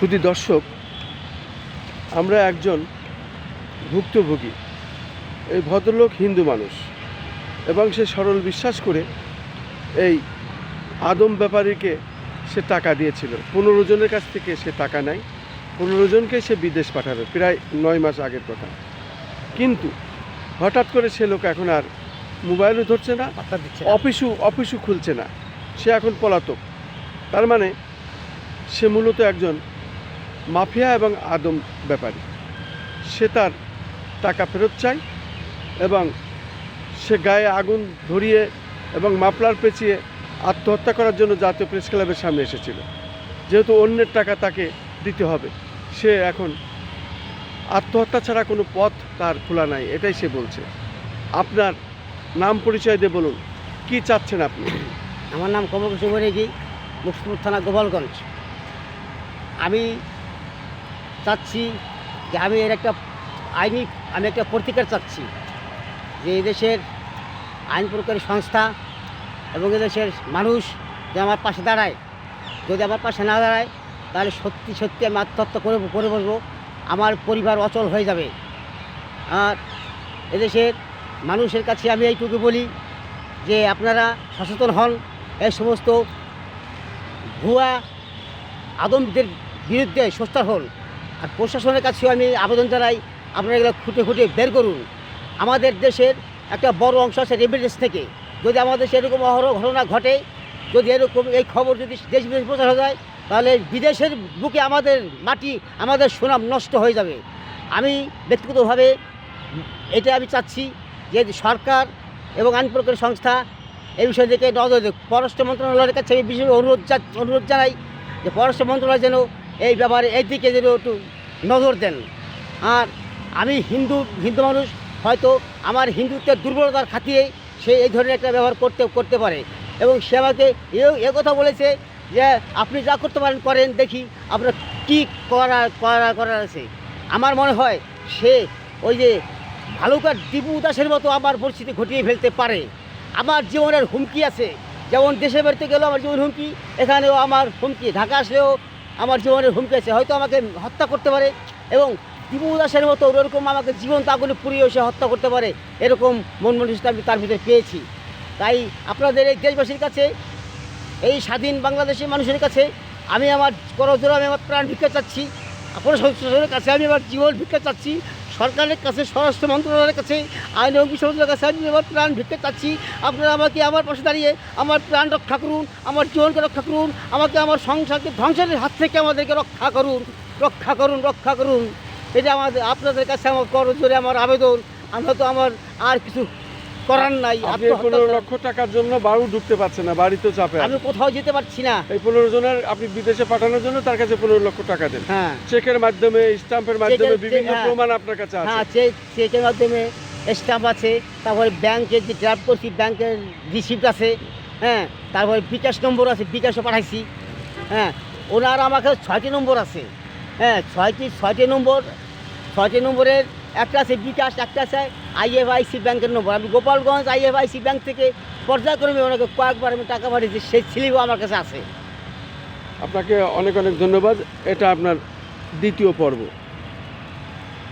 শুধু দর্শক আমরা একজন ভুক্তভোগী এই ভদ্রলোক হিন্দু মানুষ এবং সে সরল বিশ্বাস করে এই আদম ব্যাপারীকে সে টাকা দিয়েছিল। পনেরো জনের কাছ থেকে সে টাকা নেয়। পনেরো জনকে সে বিদেশ পাঠাবে প্রায় নয় মাস আগের কথা। কিন্তু হঠাৎ করে সে লোক এখন আর মোবাইলও ধরছে না। অফিসও অফিসও খুলছে না। সে এখন পলাতক। তার মানে সে মূলত একজন মাফিয়া এবং আদম ব্যাপারী। সে তার টাকা ফেরত চায় এবং সে গায়ে আগুন ধরিয়ে এবং মাফলার পেঁচিয়ে আত্মহত্যা করার জন্য জাতীয় প্রেস ক্লাবের সামনে এসেছিল। যেহেতু অন্যের টাকা তাকে দিতে হবে, সে এখন আত্মহত্যা ছাড়া কোনো পথ তার খোলা নাই, এটাই সে বলছে। আপনার নাম পরিচয় দিয়ে বলুন, কি চাচ্ছেন আপনি? আমার নাম কমল কুসুম রেগি মুক্তপুর থানা গোপালগঞ্জ। আমি চাচ্ছি যে আমি এর একটা আইনি, আমি একটা প্রতিকার চাচ্ছি যে এদেশের আইন প্রকারী সংস্থা এবং এদেশের মানুষ যে আমার পাশে দাঁড়ায়, যদি আমার পাশে না দাঁড়ায়, তাহলে সত্যি সত্যি আমি আত্মহত্যা করে করে বসবো আমার পরিবার অচল হয়ে যাবে। আর এদেশের মানুষের কাছে আমি এইটুকু বলি যে আপনারা সচেতন হন, এই সমস্ত ভুয়া আদমদের বিরুদ্ধে সোচ্চার হন। আর প্রশাসনের কাছেও আমি আবেদন জানাই, আপনারা এগুলো খুঁটে খুঁটে বের করুন। আমাদের দেশের একটা বড় অংশ আছে রেমিডেন্স থেকে। যদি আমাদের এরকম অহরহ ঘটনা ঘটে, যদি এরকম এই খবর যদি দেশ বিদেশ প্রচার হয়ে যায়, তাহলে বিদেশের বুকে আমাদের মাটি, আমাদের সুনাম নষ্ট হয়ে যাবে। আমি ব্যক্তিগতভাবে এটা আমি চাচ্ছি যে সরকার এবং আইন প্রকারী সংস্থা এই বিষয় থেকে নজর পররাষ্ট্র মন্ত্রণালয়ের কাছে আমি বিশেষ অনুরোধ অনুরোধ জানাই যে পররাষ্ট্র মন্ত্রণালয় যেন এই ব্যাপারে এই দিকে যেন একটু নজর দেন। আর আমি হিন্দু হিন্দু মানুষ, হয়তো আমার হিন্দুত্বের দুর্বলতার খাতিরে সে এই ধরনের একটা ব্যবহার করতে করতে পারে। এবং সে আমাকে এও, এ কথা বলেছে যে, আপনি যা করতে পারেন, করেন, দেখি আপনার কী করা করা, করার আছে। আমার মনে হয় সে ওই যে ভালুকার দীপু দাসের মতো আমার পরিস্থিতি ঘটিয়ে ফেলতে পারে। আমার জীবনের হুমকি আছে। যেমন দেশে বাড়িতে গেলেও আমার জীবন হুমকি, এখানেও আমার হুমকি। ঢাকা আসলেও আমার জীবনের হুমকি আছে, হয়তো আমাকে হত্যা করতে পারে এবং দিবু দাসের মতো ওরকম আমাকে জীবন তাগুলি পুড়িয়ে সে হত্যা করতে পারে, এরকম মন মানুষটা আমি তার ভিতরে পেয়েছি। তাই আপনাদের এই দেশবাসীর কাছে, এই স্বাধীন বাংলাদেশের মানুষের কাছে আমি আমার করজোর আমি আমার প্রাণ ভিক্ষা চাচ্ছি, আপনার সদস্যের কাছে আমি আমার জীবন ভিক্ষা চাচ্ছি। সরকারের কাছে, স্বরাষ্ট্র মন্ত্রণালয়ের কাছে, আইন এবং সমুদ্রের কাছে আমি আমার প্রাণ ভিক্ষে চাচ্ছি। আপনারা আমাকে আমার পাশে দাঁড়িয়ে আমার প্রাণ রক্ষা করুন, আমার জীবনকে রক্ষা করুন, আমাকে আমার সংসারকে ধ্বংসের হাত থেকে আমাদেরকে রক্ষা করুন রক্ষা করুন রক্ষা করুন। এটা আমাদের, আপনাদের কাছে আমার করজোরে আমার আবেদন। আমরা তো আমার আর কিছু করার নাই আপনি পনেরো। লক্ষ টাকার জন্য বাড়ু ঢুকতে পারছেন না বাড়িতেও চাপে আমি কোথাও যেতে পারছি না এই পনেরো জনের আপনি বিদেশে পাঠানোর জন্য তার কাছে পনেরো লক্ষ টাকা দেন হ্যাঁ চেকের মাধ্যমে স্টাম্পের মাধ্যমে বিভিন্ন হ্যাঁ। প্রমাণ আপনার কাছে আছে হ্যাঁ চেক চেকের মাধ্যমে স্ট্যাম্প আছে তারপরে ব্যাংকের যে ড্রাফট করছি ব্যাংকের রিসিপ্ট আছে হ্যাঁ তারপরে বিকাশ নম্বর আছে বিকাশও পাঠাইছি হ্যাঁ ওনার আমাকে ছয়টি নম্বর আছে হ্যাঁ ছয়টি ছয়টি নম্বর ছয়টি নম্বরের একটা আছে বিকাশ, একটা আছে আইএফআইসি ব্যাংকের নম্বর আমি গোপালগঞ্জ আইএফআইসি ব্যাংক থেকে পর্যায়ক্রমে ওনাকে কয়েকবার আমি টাকা পাঠিয়েছি, সেই স্লিপও আমার কাছে আছে। আপনাকে অনেক অনেক ধন্যবাদ। এটা আপনার দ্বিতীয় পর্ব।